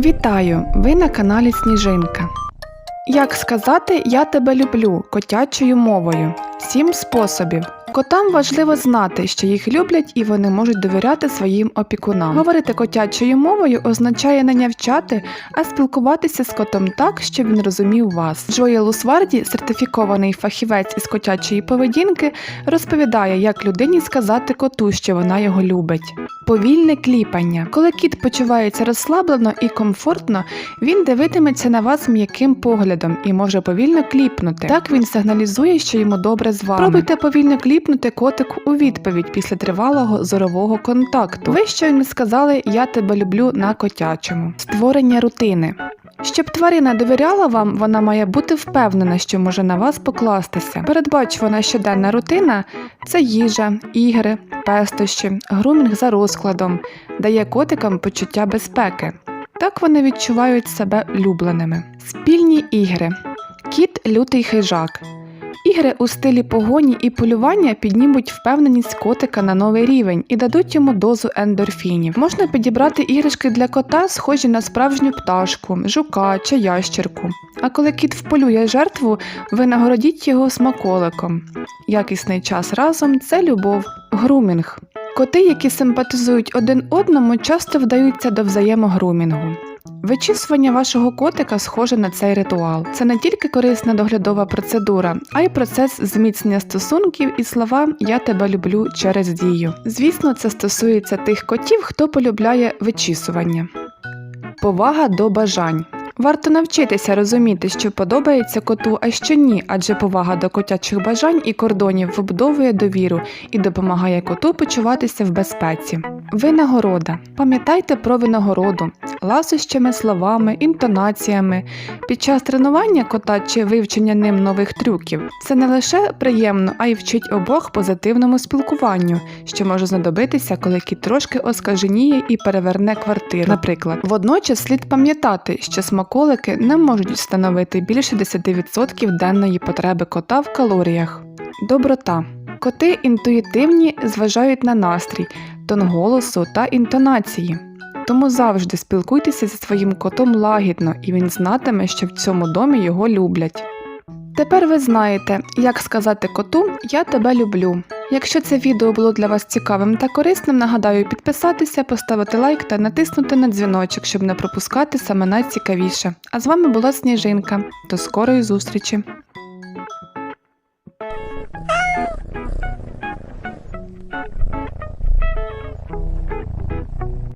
Вітаю! Ви на каналі Сніжинка. Як сказати Я тебе люблю котячою мовою? Сім способів. Котам важливо знати, що їх люблять і вони можуть довіряти своїм опікунам. Говорити котячою мовою означає не нявчати, а спілкуватися з котом так, щоб він розумів вас. Джоєл Усварді, сертифікований фахівець із котячої поведінки, розповідає, як людині сказати коту, що вона його любить. Повільне кліпання. Коли кіт почувається розслаблено і комфортно, він дивитиметься на вас м'яким поглядом і може повільно кліпнути. Так він сигналізує, що йому добре з вами. Пробуйте повільно кліпнути котику у відповідь після тривалого зорового контакту. Ви щойно сказали Я тебе люблю на котячому. Створення рутини. Щоб тварина довіряла вам, вона має бути впевнена, що може на вас покластися. Передбачувана щоденна рутина це їжа, ігри, пестощі, грумінг за розкладом, дає котикам почуття безпеки. Так вони відчувають себе улюбленими. Спільні ігри. Кіт лютий хижак. Ігри у стилі погоні і полювання піднімуть впевненість котика на новий рівень і дадуть йому дозу ендорфінів. Можна підібрати іграшки для кота, схожі на справжню пташку, жука чи ящерку. А коли кіт вполює жертву, ви нагородіть його смаколиком. Якісний час разом це любов, грумінг. Коти, які симпатизують один одному, часто вдаються до взаємогрумінгу. Вичісування вашого котика схоже на цей ритуал. Це не тільки корисна доглядова процедура, а й процес зміцнення стосунків і слова Я тебе люблю через дію. Звісно, це стосується тих котів, хто полюбляє вичісування. Повага до бажань. Варто навчитися розуміти, що подобається коту, а що ні, адже повага до котячих бажань і кордонів вбудовує довіру і допомагає коту почуватися в безпеці. Винагорода. Пам'ятайте про винагороду, ласощами, словами, інтонаціями. Під час тренування кота чи вивчення ним нових трюків це не лише приємно, а й вчить обох позитивному спілкуванню, що може знадобитися, коли кіт трошки оскаженіє і переверне квартиру. Наприклад, водночас слід пам'ятати, що смаколики не можуть встановити більше 10% денної потреби кота в калоріях. Доброта. Коти інтуїтивні зважають на настрій, тон голосу та інтонації. Тому завжди спілкуйтеся зі своїм котом лагідно, і він знатиме, що в цьому домі його люблять. Тепер ви знаєте, як сказати коту Я тебе люблю. Якщо це відео було для вас цікавим та корисним, нагадаю підписатися, поставити лайк та натиснути на дзвіночок, щоб не пропускати саме найцікавіше. А з вами була Сніжинка. До скорої зустрічі!